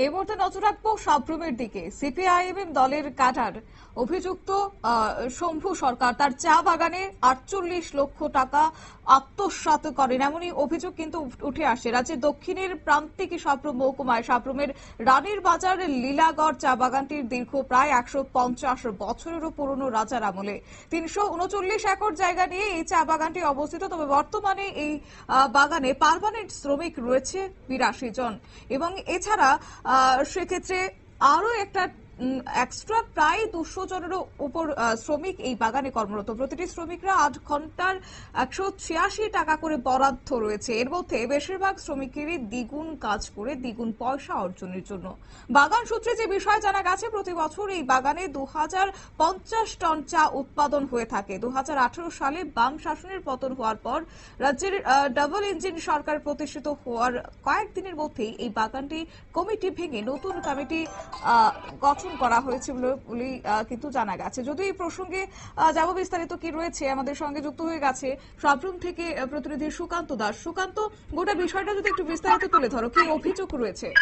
এই মুহূর্তে নজর রাখব সাবরুমের দিকে। সিপিআইএম দলের কাটার অভিযুক্ত শম্ভু সরকার। তার চা বাগানে আটচল্লিশ লক্ষ টাকা আত্মসাৎ করেন। এমনই অভিযোগ কিন্তু উঠে আসে। রাজ্যের দক্ষিণের প্রান্তিক সাবরুম মহকুমায় সাবরুমের রানীর বাজার লীলাগড় চা বাগানটির দীর্ঘ প্রায় একশো পঞ্চাশ বছরেরও পুরনো রাজার আমলে। তিনশো উনচল্লিশ একর জায়গা নিয়ে এই চা বাগানটি অবস্থিত। তবে বর্তমানে এই বাগানে পারমানেন্ট শ্রমিক রয়েছে বিরাশি জন। এবং এছাড়া সেক্ষেত্রে আরও একটা এক্সট্রা প্রায় দুশো জনেরও উপর শ্রমিক এই বাগানে কর্মরত। প্রতিটি শ্রমিকরা আট ঘণ্টার একশো ছিয়াশি টাকা করে বরাদ্দ রয়েছে। এর মধ্যে বেশিরভাগ শ্রমিকেরই দ্বিগুণ কাজ করে, দ্বিগুণ পয়সা অর্জনের জন্য। বাগান সূত্রে যে বিষয় জানা গেছে, প্রতি বছর এই বাগানে দু হাজার পঞ্চাশ টন চা উৎপাদন হয়ে থাকে। দু হাজার আঠারো সালে বাম শাসনের পতন হওয়ার পর রাজ্যের ডাবল ইঞ্জিন সরকার প্রতিষ্ঠিত হওয়ার কয়েকদিনের মধ্যেই এই বাগানটি কমিটি ভেঙে নতুন কমিটি গঠন করা হয়েছে বলে- কিন্তু জানা গেছে। যদিও এই প্রসঙ্গে যাব বিস্তারিত কি রয়েছে, আমাদের সঙ্গে যুক্ত হয়ে গেছে সাবরুম থেকে প্রতিনিধি সুকান্ত দাস। সুকান্ত, গোটা বিষয়টা যদি একটু বিস্তারিত তুলে ধরো, কি অভিযোগ রয়েছে?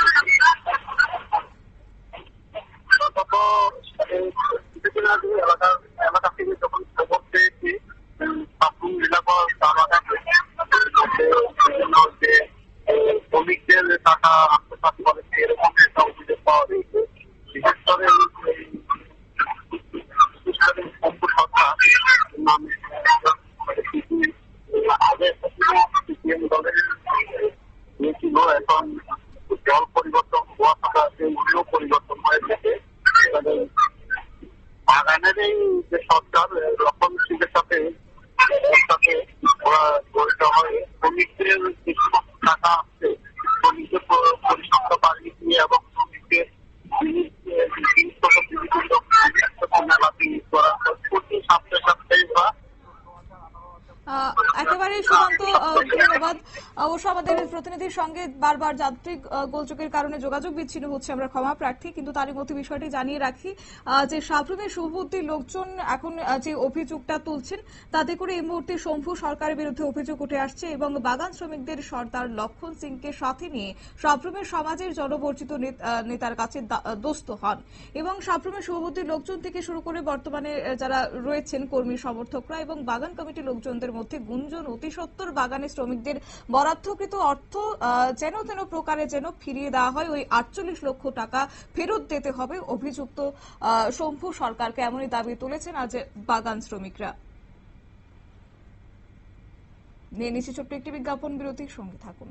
আগে সিপিএম দলের ছিল এখন দল পরিবর্তন হওয়া থাকা যে পরিবর্তন হয়ে এবারে বাগানের এই যে সরকার একেবারে আহ, ধন্যবাদ। অবশ্য আমাদের প্রতিনিধির সঙ্গে বারবার যান্ত্রিক গোলযোগের কারণে যোগাযোগ বিচ্ছিন্ন হচ্ছে আমরা ক্ষমা প্রার্থী। কিন্তু তারই মধ্যে বিষয়টি জানিয়ে রাখি যে সাবরুমের শুভবুদ্ধির লোকজন এখন যে অভিযোগটা তুলছেন তাতে করে এই মুহূর্তে শম্ভু সরকারের বিরুদ্ধে অভিযোগ উঠে আসছে এবং বাগান শ্রমিকদের সর্দার লক্ষণ সিংকে সাথে নিয়ে সাবরুমের সমাজের জনবর্জিত নেত- নেতার কাছে দোস্ত হন। এবং সাবরুমের শুভবুদ্ধির লোকজন থেকে শুরু করে বর্তমানে যারা রয়েছেন কর্মী সমর্থকরা এবং বাগান কমিটি লোকজনদের মধ্যে গুঞ্জন অতি সত্তর বাগানে শ্রমিকদের বরাদ্দকৃত অর্থ যেন তেন প্রকারে যেন ফিরিয়ে দেওয়া হয়। ওই আটচল্লিশ লক্ষ টাকা ফেরত দিতে হবে অভিযুক্ত শম্ভু সরকারকে। এমনই দাবি তুলেছেন আজ বাগান শ্রমিকরা। নিয়ে নিচ্ছে ছোট্ট একটি বিজ্ঞাপন, বিরতির সঙ্গে থাকুন।